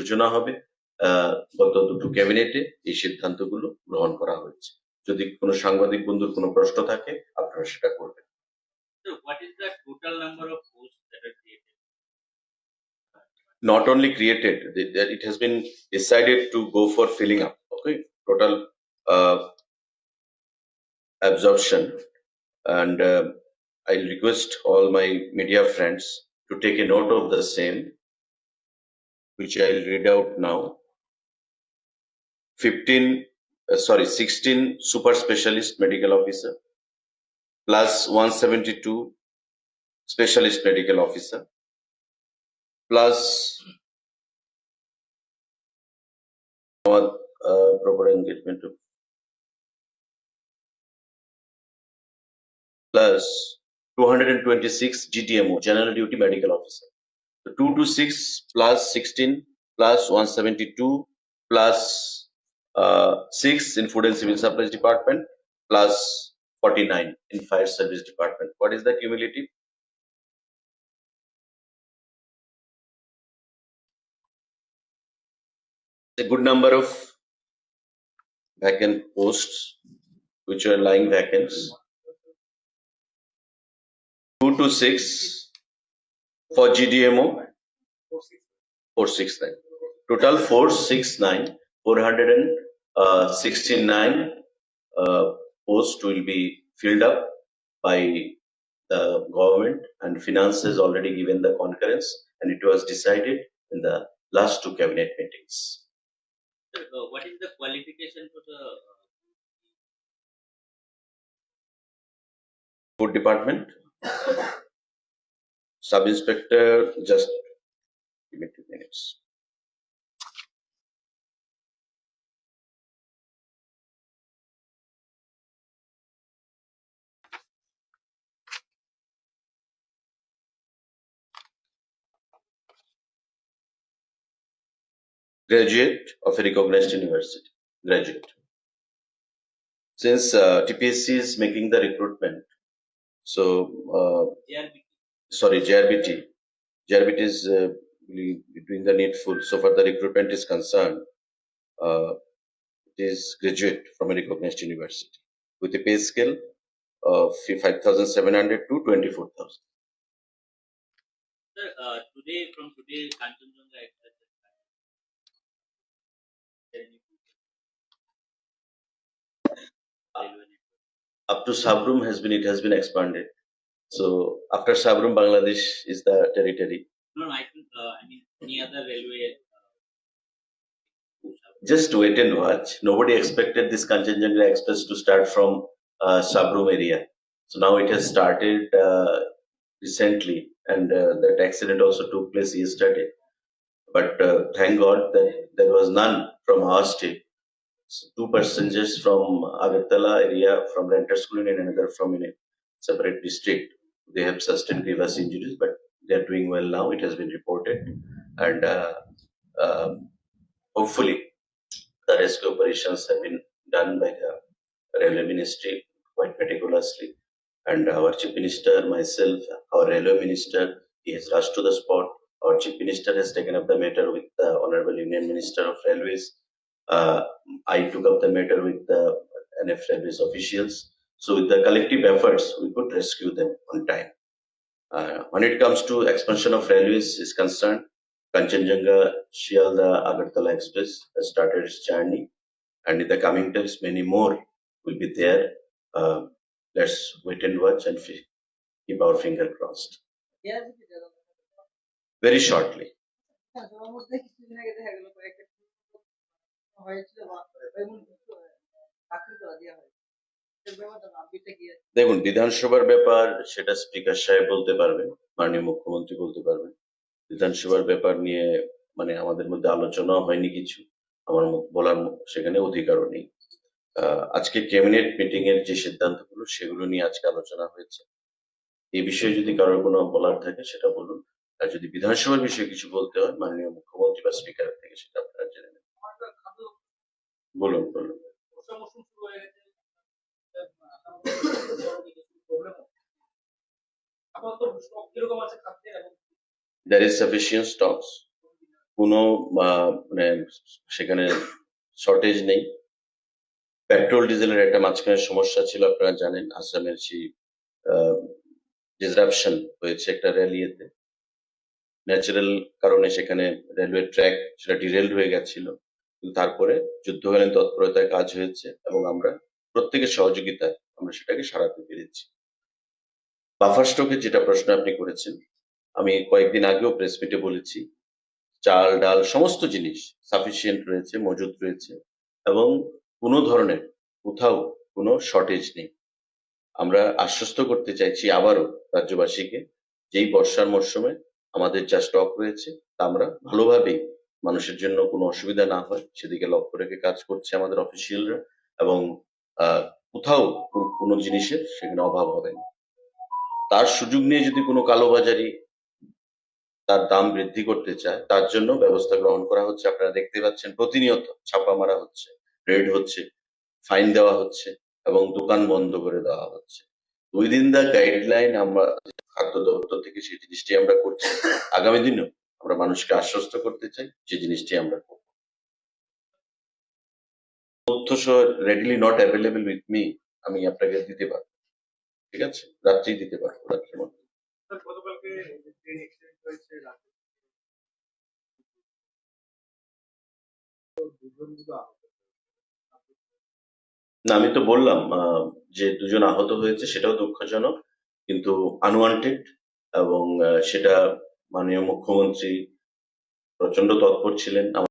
সূচনা হবে গত দুটো ক্যাবিনেটে এই সিদ্ধান্তগুলো গ্রহণ করা হয়েছে যদি কোনো সাংবাদিক বন্ধুর কোনো প্রশ্ন থাকে আপনারা সেটা করবেন not only created, that it has been decided to go for filling up. Okay, total uh, absorption, and uh, I request all my media friends to take a note of the same, which I'll read out now. 15, uh, sorry, 16 super specialist medical officer plus 172 specialist medical officer plus uh, proper engagement of plus 226 GTMO general duty medical officer. So 226 plus 16 plus 172 plus uh, 6 in food and civil supplies department plus 49 in fire service department. What is the cumulative? a good number of vacant posts which are lying vacants. Two to six for GDMO, four six nine. Total four six nine, four hundred and uh, uh, posts will be filled up by the government and finance has already given the concurrence and it was decided in the last two cabinet meetings. So uh, what is the qualification for the uh, Food Department. Sub Inspector, just give me two minutes. Graduate of a recognized university, graduate. Since uh, TPSC is making the recruitment, so uh? Sorry, JRBT. JRBT is uh, doing the needful. So far, the recruitment is concerned. Uh, it is graduate from a recognized university with a pay scale of 5,700 to 24,000. Sir, uh, today, from today, Kanchenjunga Express is started. There any railway network? Up to Sabrum has been, it has been expanded. So after Sabrum, Bangladesh is the territory. No, no, I think, uh, I mean, any other railway. uh, Just wait and watch. Nobody expected this Kanchenjunga Express to start from uh, Sabrum area. So now it has started uh, recently, and uh, that accident also took place yesterday. But uh, thank God that there was none from our state. So two passengers from Agartala area, from Renter School, and another from in a separate district. They have sustained grievous injuries, but they are doing well now. It has been reported, and uh, um hopefully the rescue operations have been done by the railway ministry quite meticulously. And our chief minister, myself, our railway minister, he has rushed to the spot. Our chief minister has taken up the matter with the honorable union minister of railways. Uh, I took up the matter with the NF railways officials. So with the collective efforts, we could rescue them on time. Uh, when it comes to expansion of railways is concerned, Kanchenjunga Shialda Agartala Express has started its journey, and in the coming days, many more will be there. Uh, let's wait and watch and keep our finger crossed. Very shortly, দেখুন বিধানসভার ব্যাপার সেটা speaker সাহেব বলতে পারবেন মাননীয় মুখ্যমন্ত্রী বলতে পারবেন। বিধানসভার ব্যাপার নিয়ে মানে আমাদের মধ্যে আলোচনা হয়নি কিছু। আমার বলার সেখানে অধিকারও নেই। আজকে ক্যাবিনেট মিটিং এর যে সিদ্ধান্তগুলো সেগুলো নিয়ে আজকে আলোচনা হয়েছে। এই বিষয়ে যদি কারোর কোনো বলার থাকে সেটা বলুন। আর যদি বিধানসভার বিষয়ে কিছু বলতে হয় মাননীয় মুখ্যমন্ত্রী বা স্পিকারের থেকে সেটা আপনারা জেনে নেন বলুন বলুন। বর্ষা মৌসুম শুরু গেছে আপাতত স্টক কীরকম আছে খাদ্যের এবং there is sufficient stocks. কোনো মানে সেখানে শর্টেজ নেই। পেট্রোল ডিজেলের একটা মাঝখানে সমস্যা ছিল, আপনারা জানেন, আসামের সেই ডিসরাপশন হয়েছে একটা র্যালিয়েতে ন্যাচারাল কারণে সেখানে রেলওয়ে ট্র্যাক সেটা ডিরেলড হয়ে গেছিল। কিন্তু তারপরে যুদ্ধকালীন তৎপরতায় কাজ হয়েছে এবং আমরা প্রত্যেকের সহযোগিতায় আমরা সেটাকে সারাতে পেরেছি। বাফার স্টকে যেটা প্রশ্ন আপনি করেছেন, আমি কয়েকদিন আগেও প্রেস মিটে বলেছি, চাল, ডাল, সমস্ত জিনিস সাফিসিয়েন্ট রয়েছে মজুদ রয়েছে এবং কোনো ধরনের কোথাও কোনো শর্টেজ নেই। আমরা আশ্বস্ত করতে চাইছি আবারও রাজ্যবাসীকে, যেই বর্ষার মরশুমে আমাদের যা স্টক রয়েছে, তা আমরা ভালোভাবেই মানুষের জন্য কোনো অসুবিধা না হয়, সেদিকে লক্ষ্য রেখে কাজ করছে আমাদের অফিসিয়ালরা এবং কোথাও কোনো জিনিসের সেখানে অভাব হবে না। তার সুযোগ নিয়ে যদি কোনো কালোবাজারি তার দাম বৃদ্ধি করতে চায়, তার জন্য ব্যবস্থা গ্রহণ করা হচ্ছে। আপনারা দেখতে পাচ্ছেন প্রতিনিয়ত ছাপা মারা হচ্ছে, রেড হচ্ছে, ফাইন দেওয়া হচ্ছে এবং দোকান বন্ধ করে দেওয়া হচ্ছে। উইদিন দা গাইডলাইন আমরা খাদ্য দপ্তর থেকে সেই জিনিসটি আমরা করছি। আগামী দিনেও আমরা মানুষকে আশ্বস্ত করতে চাই যে জিনিসটি আমরা করব। তথ্য readily not available with me আমি আপনাকে দিতে পারব। ঠিক আছে? রাত্রেই দিতে পারব রাত্রের মধ্যে। না আমি তো বললাম আহ, যে দুজন আহত হয়েছে সেটাও দুঃখজনক কিন্তু আনওয়ান্টেড এবং সেটা মাননীয় মুখ্যমন্ত্রী প্রচণ্ড তৎপর ছিলেন।